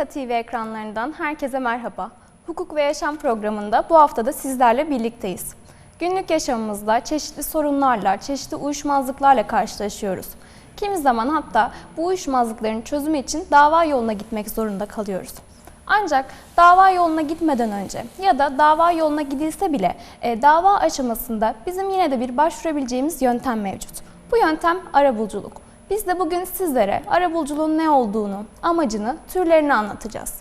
Manisa TV ekranlarından herkese merhaba. Hukuk ve Yaşam programında bu hafta da sizlerle birlikteyiz. Günlük yaşamımızda çeşitli sorunlarla, çeşitli uyuşmazlıklarla karşılaşıyoruz. Kimi zaman hatta bu uyuşmazlıkların çözümü için dava yoluna gitmek zorunda kalıyoruz. Ancak dava yoluna gitmeden önce ya da dava yoluna gidilse bile e, dava aşamasında bizim yine de bir başvurabileceğimiz yöntem mevcut. Bu yöntem arabuluculuk. Biz de bugün sizlere arabuluculuğun ne olduğunu, amacını, türlerini anlatacağız.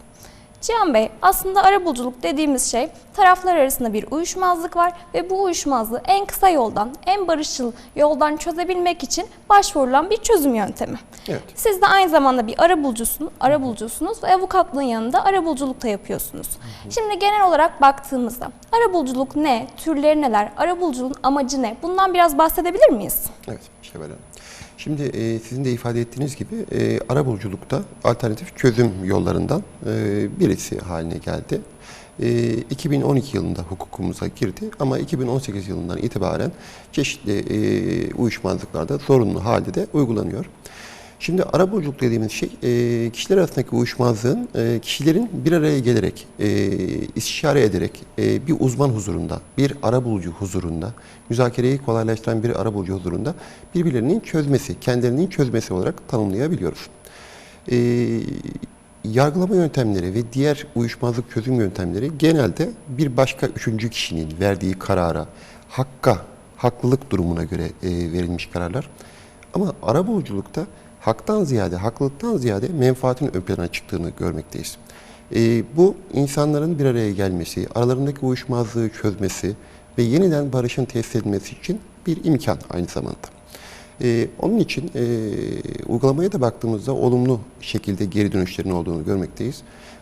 Cihan Bey, aslında arabuluculuk dediğimiz şey taraflar arasında bir uyuşmazlık var ve bu uyuşmazlığı en kısa yoldan, en barışçıl yoldan çözebilmek için başvurulan bir çözüm yöntemi. Evet. Siz de aynı zamanda bir arabulucusunuz, arabulucusunuz ve avukatlığın yanında arabuluculuk da yapıyorsunuz. Şimdi genel olarak baktığımızda arabuluculuk ne, türleri neler, arabuluculuğun amacı ne? Bundan biraz bahsedebilir miyiz? Evet, Şevval Hanım. Şimdi e, sizin de ifade ettiğiniz gibi e, arabuluculukta alternatif çözüm yollarından e, birisi haline geldi. E, 2012 yılında hukukumuza girdi ama 2018 yılından itibaren çeşitli e, uyuşmazlıklarda zorunlu halde de uygulanıyor. Şimdi arabuluculuk dediğimiz şey e, kişiler arasındaki uyuşmazlığın e, kişilerin bir araya gelerek, e, istişare ederek e, bir uzman huzurunda, bir arabulucu huzurunda, müzakereyi kolaylaştıran bir arabulucu huzurunda birbirlerinin çözmesi, kendilerinin çözmesi olarak tanımlayabiliyoruz. E, yargılama yöntemleri ve diğer uyuşmazlık çözüm yöntemleri genelde bir başka üçüncü kişinin verdiği karara, hakka, haklılık durumuna göre e, verilmiş kararlar. Ama arabuluculukta haktan ziyade, haklılıktan ziyade menfaatin ön plana çıktığını görmekteyiz. E, bu insanların bir araya gelmesi, aralarındaki uyuşmazlığı çözmesi ve yeniden barışın tesis edilmesi için bir imkan aynı zamanda. Ee, onun için e, uygulamaya da baktığımızda olumlu şekilde geri dönüşlerin olduğunu görmekteyiz.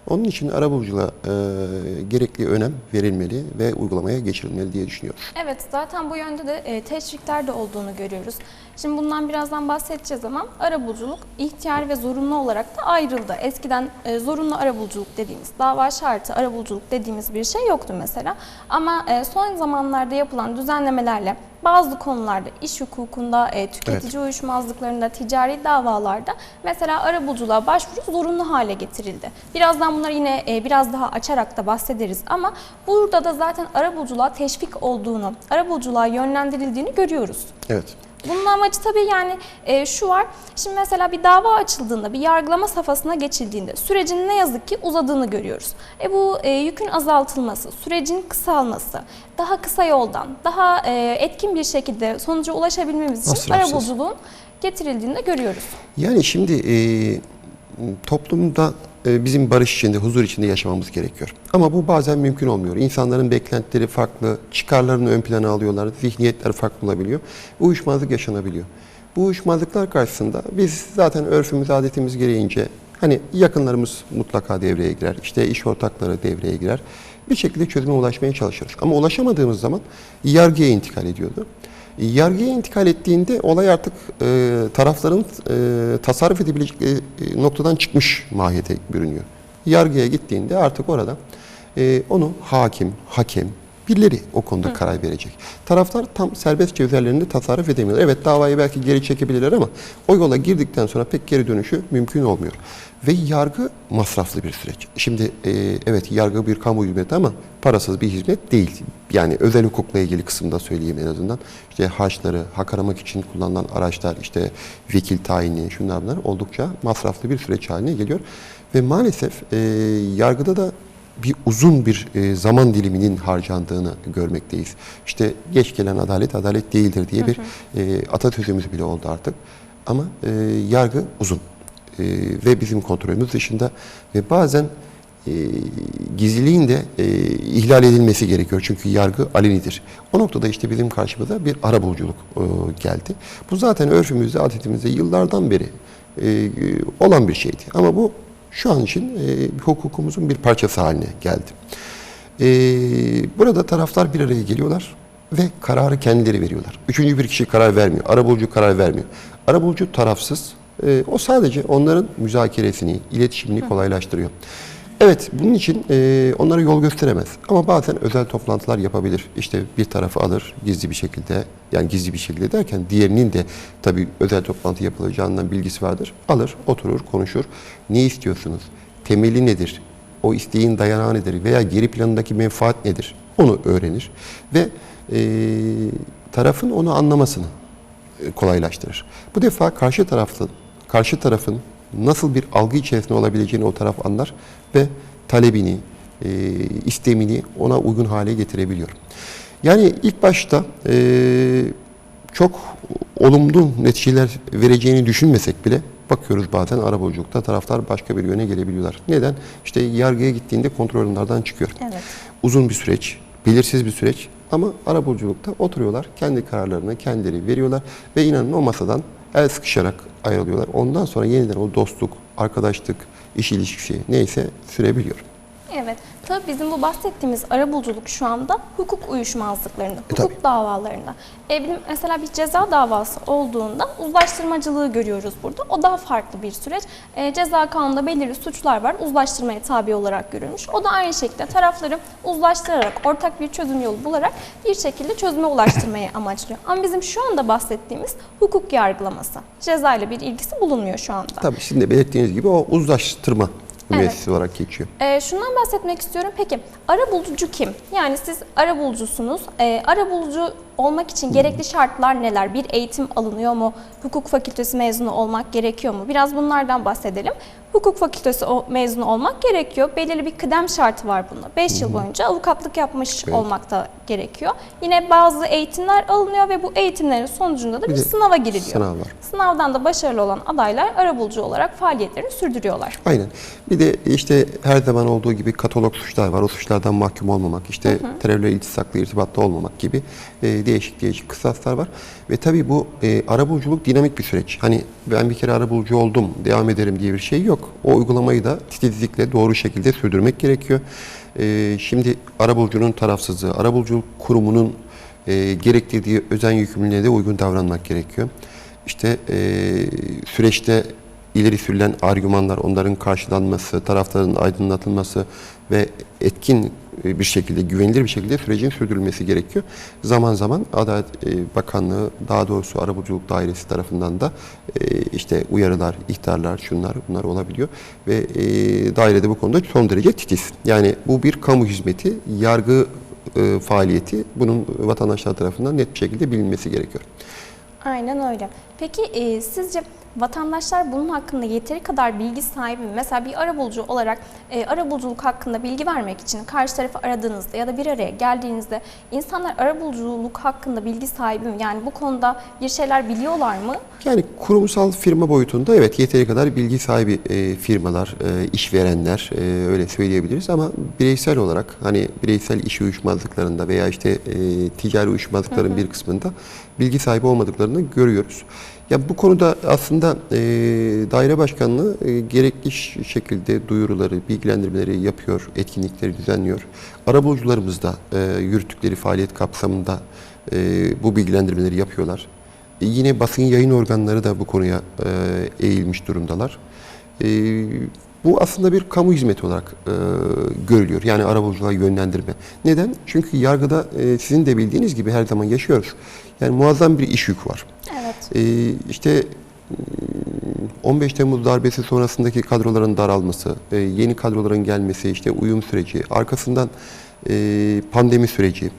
Onun için arabuluculuğa e, gerekli önem verilmeli ve uygulamaya geçirilmeli diye düşünüyoruz. Evet, zaten bu yönde de e, teşvikler de olduğunu görüyoruz. Şimdi bundan birazdan bahsedeceğiz ama arabuluculuk ihtiyar ve zorunlu olarak da ayrıldı. Eskiden e, zorunlu arabuluculuk dediğimiz, dava şartı arabuluculuk dediğimiz bir şey yoktu mesela. Ama e, son zamanlarda yapılan düzenlemelerle bazı konularda iş hukukunda, e, tüketici uyuşmazlıklarında, ticari davalarda mesela arabuluculuğa başvuru zorunlu hale getirildi. Birazdan bunları yine e, biraz daha açarak da bahsederiz ama burada da zaten arabuluculuğa teşvik olduğunu, arabuluculuğa yönlendirildiğini görüyoruz. Evet. Bunun amacı tabii yani e, şu var. Şimdi mesela bir dava açıldığında, bir yargılama safhasına geçildiğinde sürecin ne yazık ki uzadığını görüyoruz. E bu e, yükün azaltılması, sürecin kısalması, daha kısa yoldan, daha e, etkin bir şekilde sonuca ulaşabilmemiz için arabuluculuğun getirildiğini de görüyoruz. Yani şimdi e, toplumda bizim barış içinde, huzur içinde yaşamamız gerekiyor. Ama bu bazen mümkün olmuyor. İnsanların beklentileri farklı, çıkarlarını ön plana alıyorlar, zihniyetler farklı olabiliyor. Uyuşmazlık yaşanabiliyor. Bu uyuşmazlıklar karşısında biz zaten örfümüz, adetimiz gereğince hani yakınlarımız mutlaka devreye girer, işte iş ortakları devreye girer. Bir şekilde çözüme ulaşmaya çalışıyoruz. Ama ulaşamadığımız zaman yargıya intikal ediyordu. Yargıya intikal ettiğinde olay artık e, tarafların e, tasarruf edebilecekleri noktadan çıkmış mahiyete bürünüyor. Yargıya gittiğinde artık orada e, onu hakim, hakem, birileri o konuda karar verecek. Taraflar tam serbestçe üzerlerinde tasarruf edemiyorlar. Evet davayı belki geri çekebilirler ama o yola girdikten sonra pek geri dönüşü mümkün olmuyor. Ve yargı masraflı bir süreç. Şimdi e, evet yargı bir kamu hizmeti ama parasız bir hizmet değil. Yani özel hukukla ilgili kısımda söyleyeyim en azından. İşte harçları, hak aramak için kullanılan araçlar, işte vekil tayini, şunlar bunlar oldukça masraflı bir süreç haline geliyor. Ve maalesef e, yargıda da bir uzun bir e, zaman diliminin harcandığını görmekteyiz. İşte geç gelen adalet adalet değildir diye bir e, atasözümüz bile oldu artık. Ama e, yargı uzun E, ve bizim kontrolümüz dışında ve bazen e, gizliliğin de e, ihlal edilmesi gerekiyor. Çünkü yargı alenidir. O noktada işte bizim karşımıza bir arabuluculuk e, geldi. Bu zaten örfümüzde, adetimizde yıllardan beri e, olan bir şeydi. Ama bu şu an için e, hukukumuzun bir parçası haline geldi. E, burada taraflar bir araya geliyorlar ve kararı kendileri veriyorlar. Üçüncü bir kişi karar vermiyor. Arabulucu karar vermiyor. Arabulucu tarafsız. E, o sadece onların müzakeresini, iletişimini kolaylaştırıyor. Evet, bunun için e, onlara yol gösteremez. Ama bazen özel toplantılar yapabilir. İşte bir tarafı alır gizli bir şekilde, yani gizli bir şekilde derken diğerinin de tabii özel toplantı yapılacağından bilgisi vardır. Alır, oturur, konuşur. Ne istiyorsunuz? temeli nedir? O isteğin dayanağı nedir? Veya geri planındaki menfaat nedir? Onu öğrenir ve e, tarafın onu anlamasını e, kolaylaştırır. Bu defa karşı tarafın karşı tarafın nasıl bir algı içerisinde olabileceğini o taraf anlar ve talebini, e, istemini ona uygun hale getirebiliyor. Yani ilk başta e, çok olumlu neticeler vereceğini düşünmesek bile bakıyoruz bazen arabuluculukta taraflar başka bir yöne gelebiliyorlar. Neden? İşte yargıya gittiğinde kontrolünlerden çıkıyor. Evet. Uzun bir süreç, belirsiz bir süreç ama arabuluculukta oturuyorlar, kendi kararlarını kendileri veriyorlar ve inanın o masadan el sıkışarak ayrılıyorlar. Ondan sonra yeniden o dostluk, arkadaşlık, iş ilişkisi neyse sürebiliyor. Evet. Tabii bizim bu bahsettiğimiz arabuluculuk şu anda hukuk uyuşmazlıklarında, hukuk tabii. davalarında. E, bizim mesela bir ceza davası olduğunda uzlaştırmacılığı görüyoruz burada. O daha farklı bir süreç. E, ceza kanununda belirli suçlar var. Uzlaştırmaya tabi olarak görülmüş. O da aynı şekilde tarafları uzlaştırarak, ortak bir çözüm yolu bularak bir şekilde çözüme ulaştırmayı amaçlıyor. Ama bizim şu anda bahsettiğimiz hukuk yargılaması. Ceza ile bir ilgisi bulunmuyor şu anda. Tabii de belirttiğiniz gibi o uzlaştırma Evet. müessesi olarak geçiyor. Ee, şundan bahsetmek istiyorum. Peki arabulucu kim? Yani siz arabulucusunuz. Ee, arabulucu olmak için gerekli şartlar neler? Bir eğitim alınıyor mu? Hukuk fakültesi mezunu olmak gerekiyor mu? Biraz bunlardan bahsedelim. Hukuk fakültesi mezunu olmak gerekiyor. Belirli bir kıdem şartı var bunda. 5 yıl boyunca avukatlık yapmış Evet. olmak da gerekiyor. Yine bazı eğitimler alınıyor ve bu eğitimlerin sonucunda da bir, Bir sınava giriliyor. sınav var. Sınavdan da başarılı olan adaylar arabulucu olarak faaliyetlerini sürdürüyorlar. Aynen. Bir de işte her zaman olduğu gibi katalog suçlar var. O suçlardan mahkum olmamak, işte terörle iltisaklı irtibatta olmamak gibi e, değişik değişik kısaslar var. Ve tabii bu e, arabuluculuk dinamik bir süreç. Hani ben bir kere arabulucu oldum, devam ederim diye bir şey yok. O uygulamayı da titizlikle doğru şekilde sürdürmek gerekiyor. E, şimdi arabulucunun tarafsızlığı, arabuluculuk kurumunun e, gerektirdiği özen yükümlülüğüne de uygun davranmak gerekiyor. İşte e, süreçte ileri sürülen argümanlar, onların karşılanması, tarafların aydınlatılması ve etkin e, bir şekilde, güvenilir bir şekilde sürecin sürdürülmesi gerekiyor. Zaman zaman Adalet e, Bakanlığı, daha doğrusu Arabuluculuk Dairesi tarafından da e, işte uyarılar, ihtarlar, şunlar bunlar olabiliyor. Ve dairede bu konuda son derece titiz. Yani bu bir kamu hizmeti, yargı faaliyeti bunun vatandaşlar tarafından net bir şekilde bilinmesi gerekiyor. Aynen öyle. Peki e, sizce vatandaşlar bunun hakkında yeteri kadar bilgi sahibi mi? Mesela bir arabulucu olarak e, arabuluculuk hakkında bilgi vermek için karşı tarafı aradığınızda ya da bir araya geldiğinizde insanlar arabuluculuk hakkında bilgi sahibi mi? Yani bu konuda bir şeyler biliyorlar mı? Yani kurumsal firma boyutunda evet yeteri kadar bilgi sahibi e, firmalar, e, işverenler e, öyle söyleyebiliriz ama bireysel olarak hani bireysel iş uyuşmazlıklarında veya işte e, ticari uyuşmazlıkların bir kısmında bilgi sahibi olmadıklarını görüyoruz. Ya bu konuda aslında e, daire başkanlığı e, gerekli şekilde duyuruları, bilgilendirmeleri yapıyor, etkinlikleri düzenliyor. Arabulucularımız da e, yürüttükleri faaliyet kapsamında e, bu bilgilendirmeleri yapıyorlar. E, Yine basın yayın organları da bu konuya e, eğilmiş durumdalar. E, bu aslında bir kamu hizmeti olarak e, görülüyor. Yani arabuluculuğa yönlendirme. Neden? Çünkü yargıda e, sizin de bildiğiniz gibi her zaman yaşıyoruz. Yani muazzam bir iş yükü var. Evet. E, işte 15 Temmuz darbesi sonrasındaki kadroların daralması, e, yeni kadroların gelmesi, işte uyum süreci, arkasından e, pandemi süreci,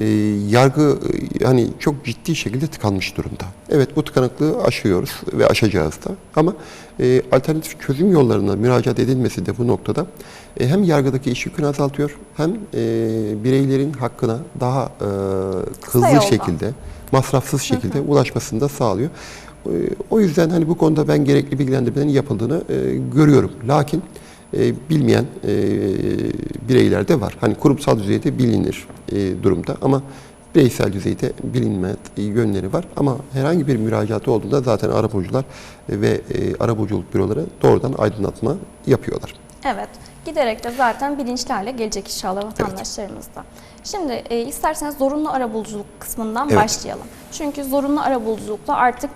e, yargı e, hani çok ciddi şekilde tıkanmış durumda. Evet bu tıkanıklığı aşıyoruz ve aşacağız da. Ama alternatif çözüm yollarına müracaat edilmesi de bu noktada hem yargıdaki iş yükünü azaltıyor hem bireylerin hakkına daha hızlı şekilde, masrafsız şekilde ulaşmasını da sağlıyor. E, O yüzden hani bu konuda ben gerekli bilgilendirmelerin yapıldığını e, görüyorum. Lakin e, bilmeyen e, bireyler de var. Hani kurumsal düzeyde bilinir durumda ama bireysel düzeyde bilinmez yönleri var. Ama herhangi bir müracaatı olduğunda zaten arabulucular ve arabuluculuk büroları doğrudan aydınlatma yapıyorlar. Evet. Giderek de zaten bilinçli hale gelecek inşallah vatandaşlarımız da. Şimdi e, isterseniz zorunlu arabuluculuk kısmından Evet. başlayalım. Çünkü zorunlu arabuluculukla artık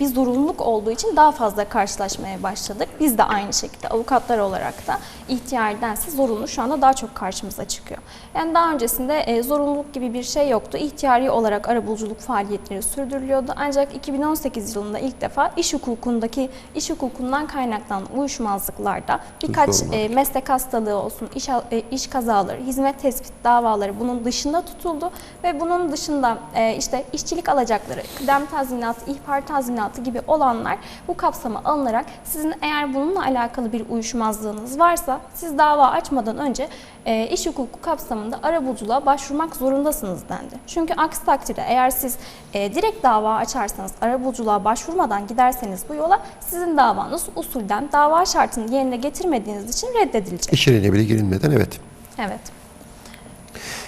bir zorunluluk olduğu için daha fazla karşılaşmaya başladık. Biz de aynı şekilde avukatlar olarak da ihtiyardense zorunlu şu anda daha çok karşımıza çıkıyor. Yani daha öncesinde e, zorunluluk gibi bir şey yoktu. İhtiyari olarak arabuluculuk faaliyetleri sürdürülüyordu. Ancak 2018 yılında ilk defa iş hukukundaki iş hukukundan kaynaklanan uyuşmazlıklarda birkaç e, meslek hastalığı olsun, iş, e, iş kazaları, hizmet tespit davaları bunun dışında tutuldu ve bunun dışında işte işçilik alacakları, kıdem tazminatı, ihbar tazminatı gibi olanlar bu kapsama alınarak sizin eğer bununla alakalı bir uyuşmazlığınız varsa siz dava açmadan önce e, iş hukuku kapsamında arabuluculuğa başvurmak zorundasınız dendi. Çünkü aksi takdirde eğer siz e, direkt dava açarsanız arabuluculuğa başvurmadan giderseniz bu yola sizin davanız usulden dava şartını yerine getirmediğiniz için reddedilecek. İçeriğine bile girilmeden evet. Evet.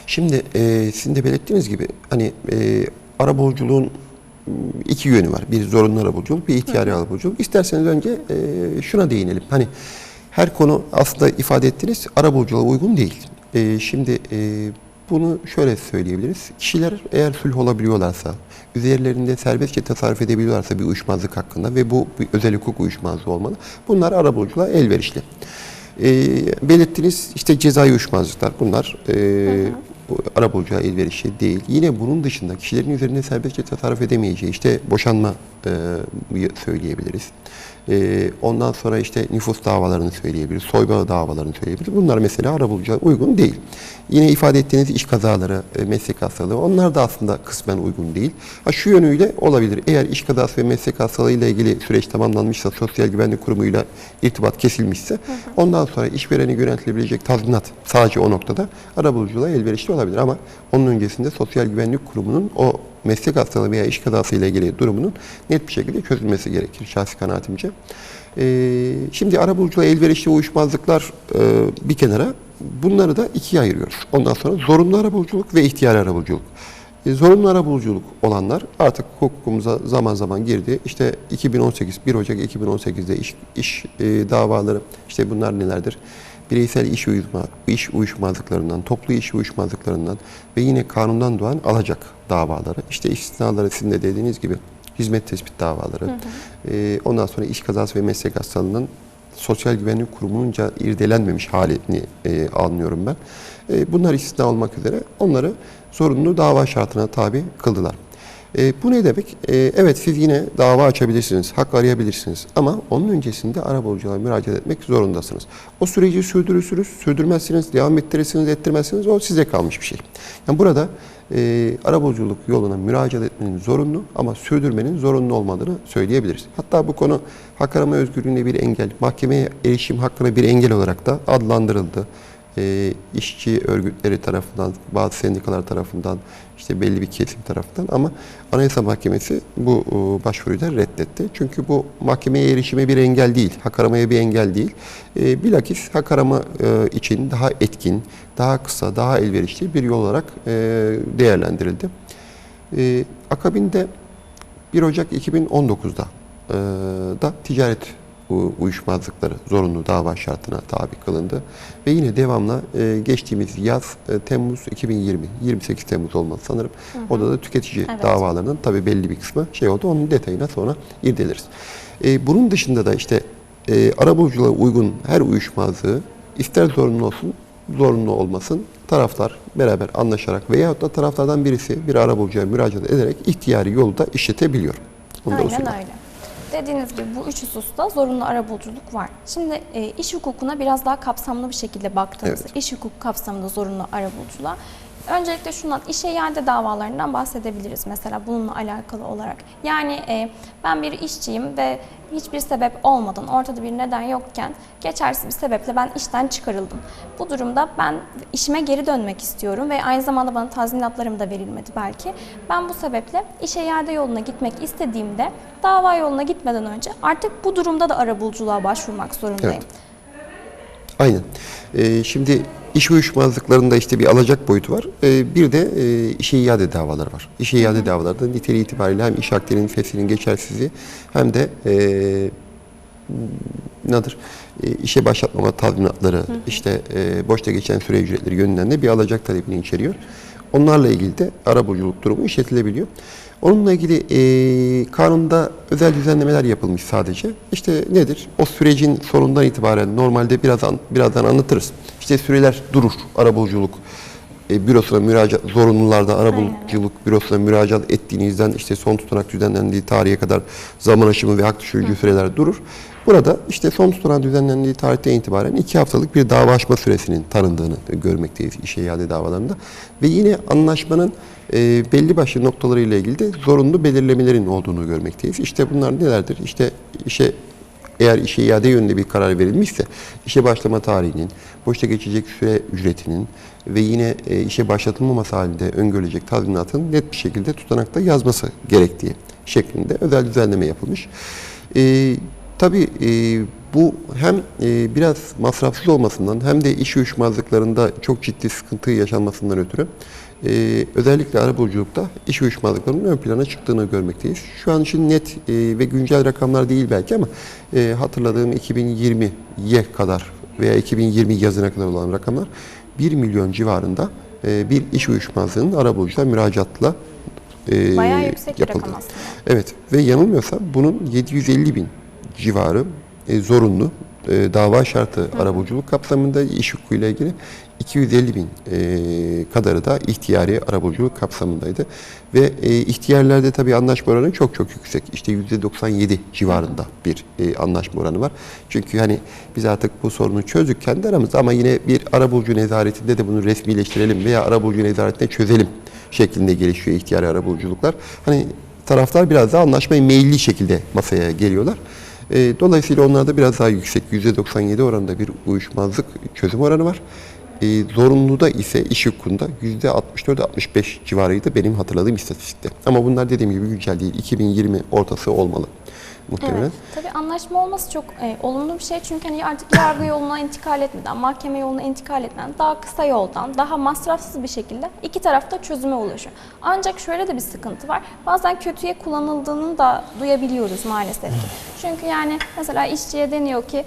Şimdi e, sizin de belirttiğiniz gibi hani e, arabuluculuğun iki yönü var. Bir zorunlu arabuluculuk, bir ihtiyari arabuluculuk. İsterseniz önce e, şuna değinelim. Hani her konu aslında ifade ettiğiniz arabuluculuğa uygun değil. E, şimdi e, bunu şöyle söyleyebiliriz. Kişiler eğer sulh olabiliyorlarsa, üzerlerinde serbestçe tasarruf edebiliyorlarsa bir uyuşmazlık hakkında ve bu bir özel hukuk uyuşmazlığı olmalı. Bunlar arabuluculuğa elverişli. E, belirttiğiniz işte cezai uyuşmazlıklar bunlar e, bu arabulucuğa elverişli değil. Yine bunun dışında kişilerin üzerinde serbestçe tasarruf edemeyeceği işte boşanma e, söyleyebiliriz. E, ondan sonra işte nüfus davalarını söyleyebiliriz, soyma davalarını söyleyebiliriz. Bunlar mesela arabulucuğa uygun değil. Yine ifade ettiğiniz iş kazaları, e, meslek hastalığı onlar da aslında kısmen uygun değil. Ha, şu yönüyle olabilir. Eğer iş kazası ve meslek hastalığı ile ilgili süreç tamamlanmışsa, Sosyal Güvenlik Kurumu'yla irtibat kesilmişse ondan sonra işverene yöneltilebilecek tazminat sadece o noktada arabuluculuğa elverişli olabilir. Ama onun öncesinde Sosyal Güvenlik Kurumu'nun o meslek hastalığı veya iş kazası ile ilgili durumunun net bir şekilde çözülmesi gerekir şahsi kanaatimce. Ee, şimdi arabuluculuğa elverişli uyuşmazlıklar e, bir kenara bunları da ikiye ayırıyoruz. Ondan sonra zorunlu arabuluculuk ve ihtiyari arabuluculuk. E, zorunlu arabuluculuk olanlar artık hukukumuza zaman zaman girdi. İşte 2018, 1 Ocak 2018'de iş, iş e, davaları, işte bunlar nelerdir? Bireysel iş, uyuşma, iş uyuşmazlıklarından, toplu iş uyuşmazlıklarından ve yine kanundan doğan alacak davaları. İşte istisnaları sizin de dediğiniz gibi hizmet tespit davaları. E, ondan sonra iş kazası ve meslek hastalığının Sosyal Güvenlik Kurumu'nunca irdelenmemiş halini e, anlıyorum ben. E, bunlar istisna olmak üzere onları zorunlu dava şartına tabi kıldılar. E, bu ne demek? E, evet siz yine dava açabilirsiniz, hak arayabilirsiniz ama onun öncesinde arabuluculuğa müracaat etmek zorundasınız. O süreci sürdürürsünüz, sürdürmezsiniz, devam ettirirsiniz, ettirmezsiniz o size kalmış bir şey. Yani burada e, arabuluculuk yoluna müracaat etmenin zorunlu ama sürdürmenin zorunlu olmadığını söyleyebiliriz. Hatta bu konu hak arama özgürlüğüne bir engel, mahkemeye erişim hakkına bir engel olarak da adlandırıldı. E, işçi örgütleri tarafından, bazı sendikalar tarafından, işte belli bir kesim tarafından ama Anayasa Mahkemesi bu e, başvuruyu da reddetti. Çünkü bu mahkemeye erişime bir engel değil, hak aramaya bir engel değil. E, bilakis hak arama e, için daha etkin, daha kısa, daha elverişli bir yol olarak e, değerlendirildi. E, akabinde 1 Ocak 2019'da e, da ticaret uyuşmazlıkları zorunlu dava şartına tabi kılındı. Ve yine devamlı e, geçtiğimiz yaz e, Temmuz 2020, 28 Temmuz olmalı sanırım. Orada da tüketici Evet. davalarının tabi belli bir kısmı şey oldu. Onun detayına sonra irdeleriz. E, bunun dışında da işte e, arabuluculuğa uygun her uyuşmazlığı ister zorunlu olsun, zorunlu olmasın taraflar beraber anlaşarak veyahut da taraflardan birisi bir arabulucuya müracaat ederek ihtiyari yolu da işletebiliyor. Usul Aynen öyle. Dediğiniz gibi bu üç hususta zorunlu arabuluculuk var. Şimdi e, iş hukukuna biraz daha kapsamlı bir şekilde baktığımızda Evet. iş hukuku kapsamında zorunlu arabuluculuğa öncelikle şundan işe iade davalarından bahsedebiliriz mesela bununla alakalı olarak. Yani e, ben bir işçiyim ve hiçbir sebep olmadan ortada bir neden yokken geçersiz bir sebeple ben işten çıkarıldım. Bu durumda ben işime geri dönmek istiyorum ve aynı zamanda bana tazminatlarım da verilmedi belki. Ben bu sebeple işe iade yoluna gitmek istediğimde dava yoluna gitmeden önce artık bu durumda da arabuluculuğa başvurmak zorundayım. Evet. Aynen. Ee, şimdi iş uyuşmazlıklarında işte bir alacak boyutu var. Ee, bir de e, işe iade davaları var. İşe iade davalarda niteliği itibariyle hem iş akdinin feshinin geçersizliği hem de e, nedir? E, işe başlatmama tazminatları, işte e, boşta geçen süre ücretleri yönünden de bir alacak talebini içeriyor. Onlarla ilgili de arabuluculuk durumu işletilebiliyor. Onunla ilgili e, kanunda özel düzenlemeler yapılmış sadece. İşte nedir? O sürecin sonundan itibaren normalde birazdan birazdan anlatırız. İşte süreler durur arabuluculuk e, bürosuna müracaat zorunlularda arabuluculuk bürosuna müracaat ettiğinizden işte son tutanak düzenlendiği tarihe kadar zaman aşımı ve hak düşürücü süreler durur. Burada işte son tutanak düzenlendiği tarihten itibaren iki haftalık bir dava süresinin tanındığını görmekteyiz işe iade davalarında. Ve yine anlaşmanın e, belli başlı noktalarıyla ilgili de zorunlu belirlemelerin olduğunu görmekteyiz. İşte bunlar nelerdir? İşte işe eğer işe iade yönünde bir karar verilmişse işe başlama tarihinin, boşta geçecek süre ücretinin ve yine e, işe başlatılmaması halinde öngörülecek tazminatın net bir şekilde tutanakta yazması gerektiği şeklinde özel düzenleme yapılmış. E, tabii e, bu hem e, biraz masrafsız olmasından hem de iş uyuşmazlıklarında çok ciddi sıkıntı yaşanmasından ötürü e, özellikle arabuluculukta iş uyuşmazlıklarının ön plana çıktığını görmekteyiz. Şu an için net e, ve güncel rakamlar değil belki ama e, hatırladığım 2020'ye kadar veya 2020 yazına kadar olan rakamlar 1 milyon civarında e, bir iş uyuşmazlığının arabulucuda müracaatla e, Bayağı yüksek bir yapıldı. rakam aslında. Evet ve yanılmıyorsam bunun 750 bin civarı e, zorunlu e, dava şartı arabuluculuk kapsamında iş hukukuyla ilgili 250 bin e, kadarı da ihtiyari arabuluculuk kapsamındaydı. Ve e, ihtiyarlerde tabii anlaşma oranı çok çok yüksek. İşte %97 civarında bir e, anlaşma oranı var. Çünkü hani biz artık bu sorunu çözdük kendi aramızda ama yine bir arabulucu nezaretinde de bunu resmileştirelim veya arabulucu nezaretinde çözelim şeklinde gelişiyor ihtiyari arabuluculuklar. Hani taraflar biraz daha anlaşmaya meyilli şekilde masaya geliyorlar. E, dolayısıyla onlarda biraz daha yüksek %97 oranında bir uyuşmazlık çözüm oranı var. E, zorunluda ise iş hukukunda %64-65 civarıydı benim hatırladığım istatistikte. Ama bunlar dediğim gibi güncel değil. 2020 ortası olmalı muhtemelen. Evet. Tabii anlaşma olması çok e, olumlu bir şey çünkü hani artık yargı yoluna intikal etmeden, mahkeme yoluna intikal etmeden daha kısa yoldan, daha masrafsız bir şekilde iki tarafta çözüme ulaşıyor. Ancak şöyle de bir sıkıntı var. Bazen kötüye kullanıldığını da duyabiliyoruz maalesef ki. Çünkü yani mesela işçiye deniyor ki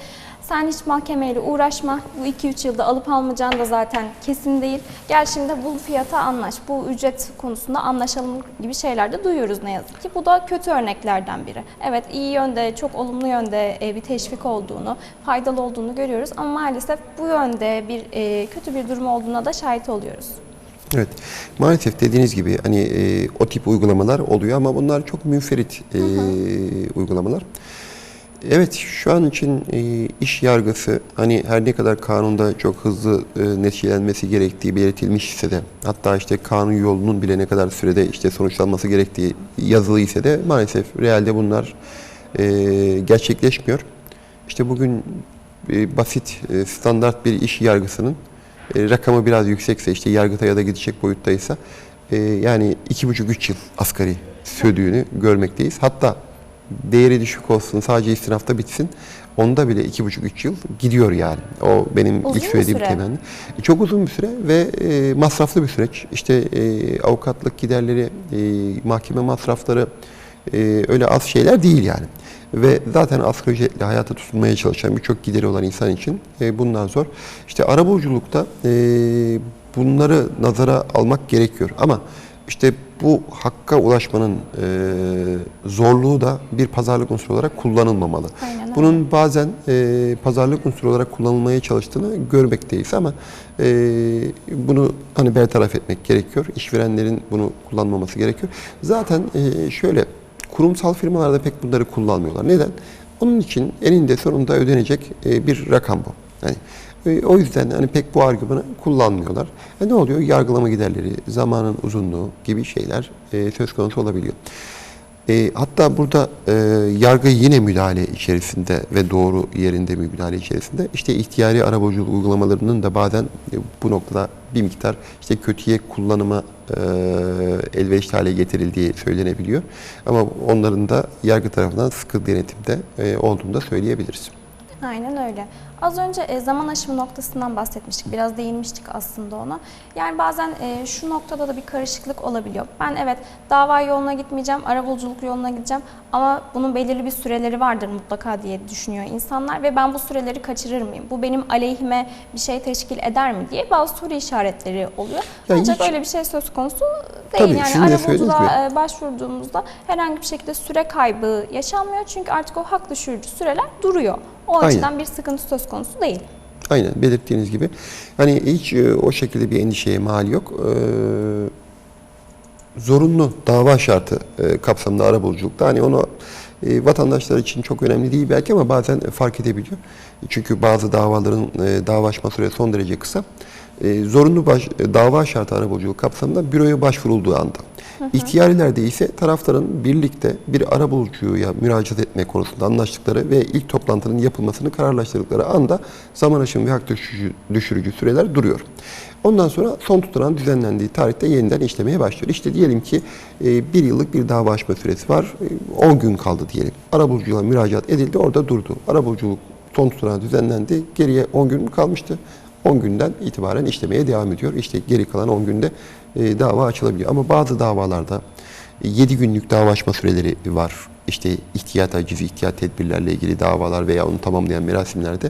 sen hiç mahkemeyle uğraşma. Bu 2-3 yılda alıp almayacağın da zaten kesin değil. Gel şimdi bu fiyata anlaş. Bu ücret konusunda anlaşalım gibi şeyler de duyuyoruz ne yazık ki. Bu da kötü örneklerden biri. Evet iyi yönde, çok olumlu yönde e, bir teşvik olduğunu, faydalı olduğunu görüyoruz. Ama maalesef bu yönde bir e, kötü bir durum olduğuna da şahit oluyoruz. Evet. Maalesef dediğiniz gibi hani e, o tip uygulamalar oluyor ama bunlar çok münferit e, uygulamalar. Evet şu an için e, iş yargısı hani her ne kadar kanunda çok hızlı e, neticelenmesi gerektiği belirtilmiş ise de hatta işte kanun yolunun bile ne kadar sürede işte sonuçlanması gerektiği yazılı ise de maalesef realde bunlar e, gerçekleşmiyor. İşte bugün e, basit standart bir iş yargısının rakamı biraz yüksekse işte yargıtaya da gidecek boyuttaysa yani iki buçuk üç yıl asgari sürdüğünü görmekteyiz. Hatta değeri düşük olsun sadece istinafta bitsin onda bile iki buçuk üç yıl gidiyor yani. O benim Uzun ilk söylediğim temenni. E, Çok uzun bir süre ve e, masraflı bir süreç. İşte e, avukatlık giderleri, e, mahkeme masrafları e, öyle az şeyler değil yani. Ve zaten asgari ücretle hayata tutunmaya çalışan birçok gideri olan insan için e, bunlar zor. İşte arabuluculukta e, bunları nazara almak gerekiyor. Ama işte bu hakka ulaşmanın e, zorluğu da bir pazarlık unsuru olarak kullanılmamalı. Aynen. Bunun bazen e, pazarlık unsuru olarak kullanılmaya çalıştığını görmekteyiz ama e, bunu hani bertaraf etmek gerekiyor. İşverenlerin bunu kullanmaması gerekiyor. Zaten e, şöyle kurumsal firmalarda pek bunları kullanmıyorlar. Neden? Onun için eninde sonunda ödenecek e, bir rakam bu. Yani o yüzden hani pek bu argümanı kullanmıyorlar. E ne oluyor? Yargılama giderleri, zamanın uzunluğu gibi şeyler e, söz konusu olabiliyor. E, hatta burada e, yargı yine müdahale içerisinde ve doğru yerinde müdahale içerisinde işte ihtiyari arabuluculuk uygulamalarının da bazen e, bu noktada bir miktar işte kötüye kullanıma e, elverişli hale getirildiği söylenebiliyor. Ama onların da yargı tarafından sıkı denetimde e, olduğunu da söyleyebiliriz. Aynen öyle. Az önce e, zaman aşımı noktasından bahsetmiştik. Biraz değinmiştik aslında ona. Yani bazen e, şu noktada da bir karışıklık olabiliyor. Ben evet dava yoluna gitmeyeceğim, arabuluculuk yoluna gideceğim ama bunun belirli bir süreleri vardır mutlaka diye düşünüyor insanlar ve ben bu süreleri kaçırır mıyım? Bu benim aleyhime bir şey teşkil eder mi diye bazı soru işaretleri oluyor. Yani Ancak hiç- öyle bir şey söz konusu değil. Tabii, yani arabuluculuğa e, başvurduğumuzda herhangi bir şekilde süre kaybı yaşanmıyor. Çünkü artık o hak düşürücü süreler duruyor. O Aynen. açıdan bir sıkıntı söz konusu değil. Aynen belirttiğiniz gibi. Hani hiç e, o şekilde bir endişeye mal yok. Ee, zorunlu dava şartı e, kapsamında arabuluculukta hani onu e, vatandaşlar için çok önemli değil belki ama bazen fark edebiliyor. Çünkü bazı davaların e, dava açma süresi son derece kısa. E, zorunlu baş, e, dava şartı arabuluculuk kapsamında büroya başvurulduğu anda. İhtiyarlerde ise tarafların birlikte bir arabulucuya müracaat etme konusunda anlaştıkları ve ilk toplantının yapılmasını kararlaştırdıkları anda zaman aşımı ve hak düşürücü, düşürücü süreler duruyor. Ondan sonra son tutulan düzenlendiği tarihte yeniden işlemeye başlıyor. İşte diyelim ki e, bir yıllık bir dava açma süresi var. E, 10 gün kaldı diyelim. Arabuluculuğa müracaat edildi orada durdu. Arabuluculuk son tutanağı düzenlendi. Geriye 10 gün kalmıştı? 10 günden itibaren işlemeye devam ediyor. İşte geri kalan 10 günde e, dava açılabiliyor. Ama bazı davalarda 7 günlük dava açma süreleri var. İşte ihtiyat acizi, ihtiyat tedbirlerle ilgili davalar veya onu tamamlayan merasimlerde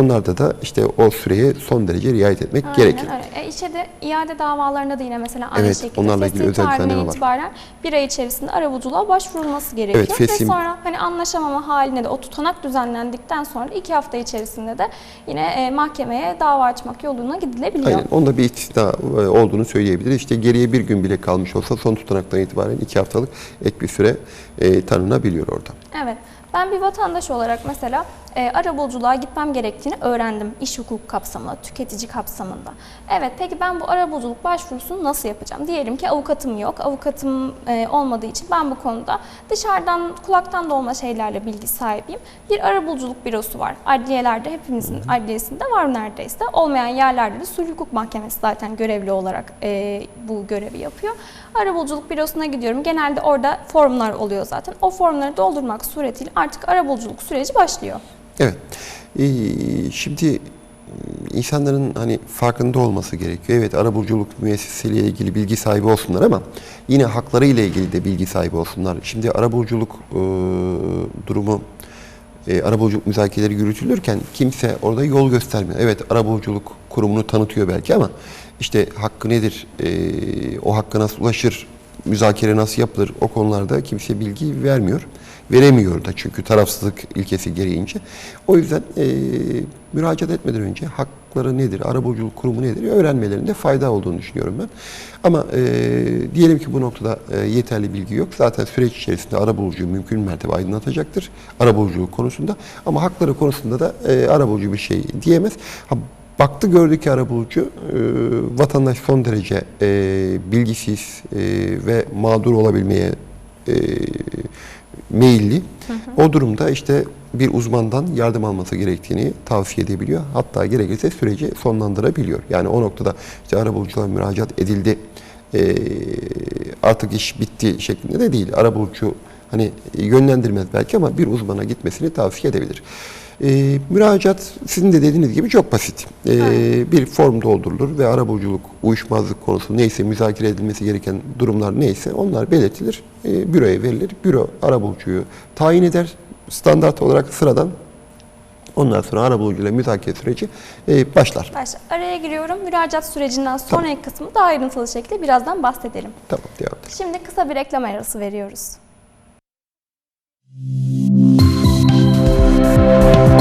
onlarda da işte o süreye son derece riayet etmek Aynen gerekir. öyle. E işte de iade davalarında da yine mesela aynı Evet, şekilde onlarla ilgili özel düzenleme var. itibaren bir ay içerisinde arabuluculuğa başvurulması gerekiyor. Evet, fesih- Ve sonra hani anlaşamama haline de o tutanak düzenlendikten sonra iki hafta içerisinde de yine e, mahkemeye dava açmak yoluna gidilebiliyor. Aynen. Onda bir istisna e, olduğunu söyleyebiliriz. İşte geriye bir gün bile kalmış olsa son tutanaktan itibaren iki haftalık ek bir süre e, tanınabiliyor orada. Evet. Ben bir vatandaş olarak mesela e, arabuluculuğa gitmem gerektiğini öğrendim iş hukuk kapsamında, tüketici kapsamında. Evet, peki ben bu arabuluculuk başvurusunu nasıl yapacağım? Diyelim ki avukatım yok, avukatım e, olmadığı için ben bu konuda dışarıdan, kulaktan dolma şeylerle bilgi sahibiyim. Bir arabuluculuk bürosu var. Adliyelerde hepimizin adliyesinde var neredeyse. Olmayan yerlerde de sulh hukuk mahkemesi zaten görevli olarak e, bu görevi yapıyor. Arabuluculuk bürosuna gidiyorum. Genelde orada formlar oluyor zaten. O formları doldurmak suretiyle artık arabuluculuk süreci başlıyor. Evet. Ee, şimdi e, insanların hani farkında olması gerekiyor. Evet arabuluculuk müessesesiyle ilgili bilgi sahibi olsunlar ama yine hakları ile ilgili de bilgi sahibi olsunlar. Şimdi arabuluculuk e, durumu e, arabuluculuk müzakereleri yürütülürken kimse orada yol göstermiyor. Evet arabuluculuk kurumunu tanıtıyor belki ama işte hakkı nedir, e, o hakka nasıl ulaşır, müzakere nasıl yapılır o konularda kimse bilgi vermiyor. Veremiyor da çünkü tarafsızlık ilkesi gereğince. O yüzden e, müracaat etmeden önce hakları nedir, arabuluculuk kurumu nedir öğrenmelerinde fayda olduğunu düşünüyorum ben. Ama e, diyelim ki bu noktada e, yeterli bilgi yok. Zaten süreç içerisinde arabulucuyu mümkün mertebe aydınlatacaktır arabuluculuk konusunda. Ama hakları konusunda da e, arabulucu bir şey diyemez. Ha, Baktı gördü ki arabulucu e, vatandaş son derece e, bilgisiz e, ve mağdur olabilmeye e, meyilli. O durumda işte bir uzmandan yardım alması gerektiğini tavsiye edebiliyor. Hatta gerekirse süreci sonlandırabiliyor. Yani o noktada işte arabuluculuğa müracaat edildi, e, artık iş bitti şeklinde de değil. Arabulucu hani yönlendirmez belki ama bir uzmana gitmesini tavsiye edebilir. E, müracaat sizin de dediğiniz gibi çok basit. E, bir form doldurulur ve arabuluculuk, uyuşmazlık konusu neyse, müzakere edilmesi gereken durumlar neyse onlar belirtilir. E, büroya verilir. Büro arabulucuyu tayin eder. Standart olarak sıradan ondan sonra arabulucuyla müzakere süreci e, başlar. Başta araya giriyorum. Müracaat sürecinden sonraki kısmı daha ayrıntılı şekilde birazdan bahsedelim. Tamam devam edelim. Şimdi kısa bir reklam arası veriyoruz. Thank you.